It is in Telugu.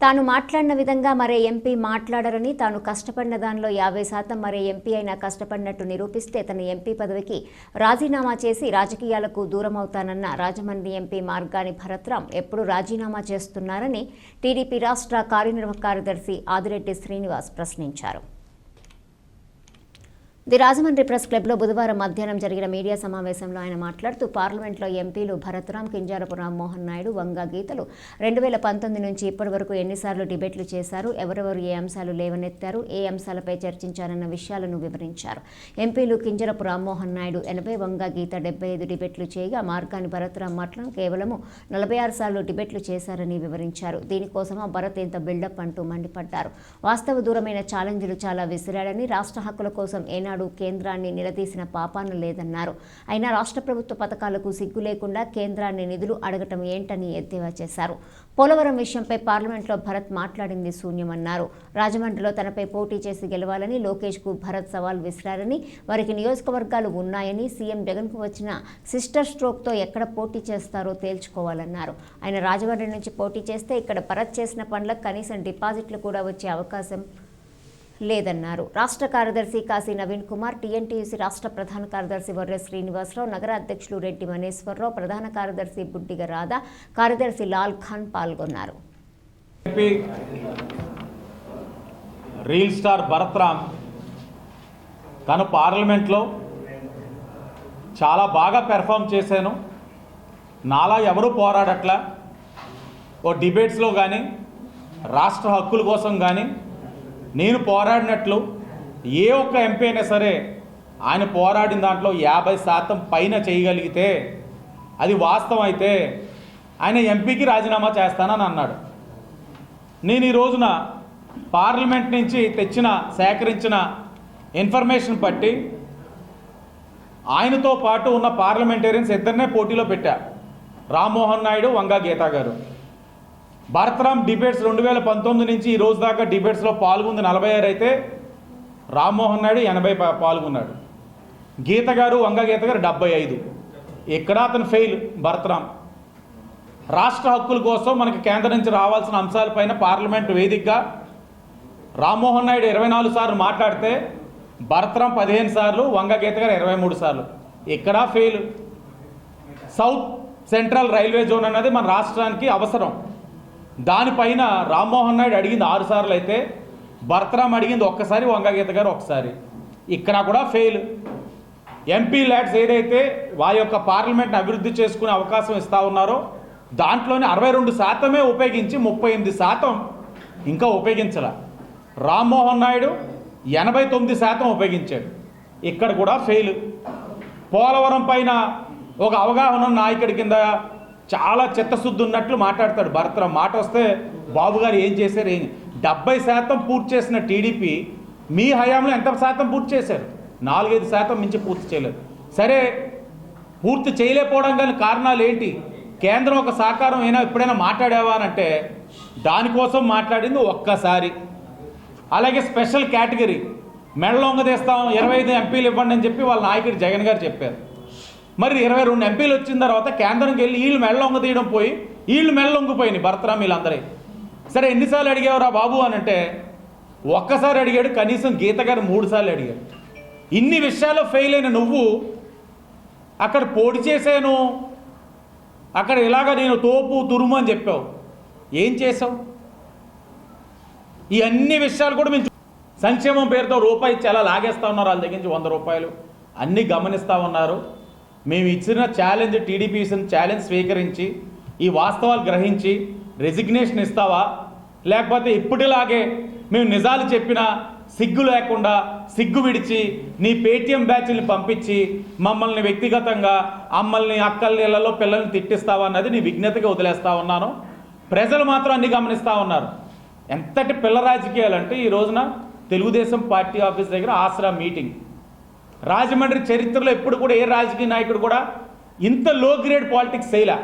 తాను మాట్లాడిన విధంగా మరే ఎంపీ మాట్లాడరని తాను కష్టపడిన దానిలో యాభై శాతం మరే ఎంపీ అయినా కష్టపడినట్టు నిరూపిస్తే తన ఎంపీ పదవికి రాజీనామా చేసి రాజకీయాలకు దూరమవుతానన్న రాజమండ్రి ఎంపీ మార్గాని భరత్రాం ఎప్పుడు రాజీనామా చేస్తున్నారని టీడీపీ రాష్ట్ర కార్యనిర్వాహక కార్యదర్శి ఆదిరెడ్డి శ్రీనివాస్ ప్రశ్నించారు. ది రాజమండ్రి ప్రెస్ క్లబ్లో బుధవారం మధ్యాహ్నం జరిగిన మీడియా సమావేశంలో ఆయన మాట్లాడుతూ పార్లమెంట్లో ఎంపీలు భరత్రాం కింజారపు రామ్మోహన్ నాయుడు వంగా గీతలు రెండు వేల పంతొమ్మిది నుంచి ఇప్పటి వరకు ఎన్నిసార్లు డిబేట్లు చేశారు ఎవరెవరు ఏ అంశాలు లేవనెత్తారు ఏ అంశాలపై చర్చించారన్న విషయాలను వివరించారు. ఎంపీలు కింజరపు రామ్మోహన్ నాయుడు ఎనభై వంగా గీత డెబ్బై ఐదు డిబేట్లు చేయగా మార్గాని భరత్రాం మాత్రం కేవలము నలభై ఆరు సార్లు డిబేట్లు చేశారని వివరించారు. దీనికోసమా భరత్ ఇంత బిల్డప్ అంటూ మండిపడ్డారు. వాస్తవ దూరమైన ఛాలెంజ్లు చాలా విసిరాడని రాష్ట్ర హక్కుల కోసం ఏనాడు కేంద్రాన్ని నిలదీసిన పాపాన లేదన్నారు. అయినా రాష్ట్ర ప్రభుత్వ పథకాలకు సిగ్గు లేకుండా కేంద్రాన్ని నిధులు అడగటం ఏంటని ఎద్దేవా చేశారు. పోలవరం విషయంపై పార్లమెంట్లో భరత్ మాట్లాడింది శూన్యమన్నారు. రాజమండ్రిలో తనపై పోటీ చేసి గెలవాలని లోకేష్కు భరత్ సవాల్ విసిరారని వారికి నియోజకవర్గాలు ఉన్నాయని సీఎం జగన్కు వచ్చిన సిస్టర్ స్ట్రోక్తో ఎక్కడ పోటీ చేస్తారో తేల్చుకోవాలన్నారు. ఆయన రాజమండ్రి నుంచి పోటీ చేస్తే ఇక్కడ భరత్ చేసిన పనులకు కనీసం డిపాజిట్లు కూడా వచ్చే అవకాశం లేదన్నారు. రాష్ట్ర కార్యదర్శి కాశీ నవీన్ కుమార్ టీఎన్టీయూసీ రాష్ట్ర ప్రధాన కార్యదర్శి వర్ర శ్రీనివాసరావు నగర అధ్యక్షులు రెడ్డి మనేశ్వరరావు ప్రధాన కార్యదర్శి బుడ్డిగ రాధా కార్యదర్శి లాల్ ఖాన్ పాల్గొన్నారు. రీల్ స్టార్ భరత్రామ్ తను పార్లమెంట్లో చాలా బాగా పెర్ఫామ్ చేశాను. నాలా ఎవరు పోరాడట్లా. ఓ డిబేట్స్లో కానీ రాష్ట్ర హక్కుల కోసం కానీ నేను పోరాడినట్లు ఏ ఒక్క ఎంపీ అయినా సరే ఆయన పోరాడిన దాంట్లో యాభై శాతం పైన చేయగలిగితే అది వాస్తవం అయితే ఆయన ఎంపీకి రాజీనామా చేస్తానని అన్నాడు. నేను ఈ రోజున పార్లమెంట్ నుంచి తెచ్చిన సేకరించిన ఇన్ఫర్మేషన్ బట్టి ఆయనతో పాటు ఉన్న పార్లమెంటేరియన్స్ ఇద్దరినే పోటీలో పెట్టా. రామ్మోహన్ నాయుడు వంగా గీతా గారు. భరతరామ్ డిబేట్స్ రెండు వేల పంతొమ్మిది నుంచి ఈ రోజు దాకా డిబేట్స్లో పాల్గొంది నలభై ఆరు అయితే రామ్మోహన్ నాయుడు ఎనభై పాల్గొన్నాడు. గీత గారు వంగ గీత గారు డెబ్బై ఐదు. ఇక్కడ అతను ఫెయిల్ భరతరామ్. రాష్ట్ర హక్కుల కోసం మనకి కేంద్రం నుంచి రావాల్సిన అంశాలపైన పార్లమెంట్ వేదికగా రామ్మోహన్ నాయుడు ఇరవై నాలుగు సార్లు మాట్లాడితే భరతరాం పదిహేను సార్లు వంగ గీత గారు ఇరవై మూడు సార్లు. ఇక్కడ fail. South central railway zone అనేది మన రాష్ట్రానికి అవసరం. దానిపైన రామ్మోహన్ నాయుడు అడిగింది ఆరు సార్లు అయితే భరతరాం అడిగింది ఒక్కసారి వంగ గీత గారు ఒకసారి. ఇక్కడ కూడా ఫెయిల్ ఎంపీ ల్యాడ్స్ ఏదైతే వారి యొక్క పార్లమెంట్ని అభివృద్ధి చేసుకునే అవకాశం ఇస్తా ఉన్నారో దాంట్లోనే అరవై రెండు శాతమే ఉపయోగించి ముప్పై ఎనిమిది శాతం ఇంకా ఉపయోగించాల. రామ్మోహన్ నాయుడు ఎనభై తొమ్మిది శాతం ఉపయోగించాడు. ఇక్కడ కూడా ఫెయిల్ పోలవరం పైన ఒక అవగాహన ఉన్న నాయకుడి కింద చాలా చిత్తశుద్ధి ఉన్నట్లు మాట్లాడతాడు. భరతరావు మాట వస్తే బాబు గారు ఏం చేశారు? ఏం డెబ్బై శాతం పూర్తి చేసిన టీడీపీ మీ హయాంలో ఎంత శాతం పూర్తి చేశారు? నాలుగైదు శాతం మించి పూర్తి చేయలేదు. సరే పూర్తి చేయలేకపోవడం కానీ కారణాలు ఏంటి? కేంద్రం ఒక సహకారం అయినా ఎప్పుడైనా మాట్లాడావా అని అంటే దానికోసం మాట్లాడింది ఒక్కసారి. అలాగే స్పెషల్ కేటగిరీ మెడలొంగ తీస్తాం ఇరవై ఐదు ఎంపీలు ఇవ్వండి అని చెప్పి వాళ్ళ నాయకుడు జగన్ గారు చెప్పారు. మరి ఇరవై రెండు ఎంపీలు వచ్చిన తర్వాత కేంద్రంకి వెళ్ళి వీళ్ళు మెడలొంగ తీయడం పోయి వీళ్ళు మెడలొంగిపోయినాయి భరతరాం వీళ్ళందరే సరే ఎన్నిసార్లు అడిగేవరా బాబు అని అంటే ఒక్కసారి అడిగాడు కనీసం గీత గారు మూడుసార్లు అడిగాడు ఇన్ని విషయాల్లో ఫెయిల్ అయిన నువ్వు అక్కడ పోటీ చేశాను అక్కడ ఇలాగ నేను తోపు తురుము అని చెప్పావు. ఏం చేసావు ఈ అన్ని విషయాలు కూడా మేము సంక్షేమం పేరుతో రూపాయి ఇచ్చి లాగేస్తా ఉన్నారు వాళ్ళ దగ్గర నుంచి వంద రూపాయలు. అన్నీ గమనిస్తూ ఉన్నారు. మేము ఇచ్చిన ఛాలెంజ్ టీడీపీ ఇచ్చిన ఛాలెంజ్ స్వీకరించి ఈ వాస్తవాలు గ్రహించి రెసిగ్నేషన్ ఇస్తావా? లేకపోతే ఇప్పటిలాగే మేము నిజాలు చెప్పినా సిగ్గు లేకుండా సిగ్గు విడిచి నీ పేటీఎం బ్యాచ్ని పంపించి మమ్మల్ని వ్యక్తిగతంగా అమ్మల్ని అక్కల్ని ఇళ్ళలో పిల్లల్ని తిట్టిస్తావా అన్నది నీ విజ్ఞతగా వదిలేస్తా ఉన్నాను. ప్రజలు మాత్రం అన్ని గమనిస్తూ ఉన్నారు. ఎంతటి పిల్ల రాజకీయాలు అంటే ఈ రోజున తెలుగుదేశం పార్టీ ఆఫీస్ దగ్గర ఆసరా మీటింగ్. రాజమండ్రి చరిత్రలో ఎప్పుడు కూడా ఏ రాజకీయ నాయకుడు కూడా ఇంత లో గ్రేడ్ పాలిటిక్స్ చేయలే.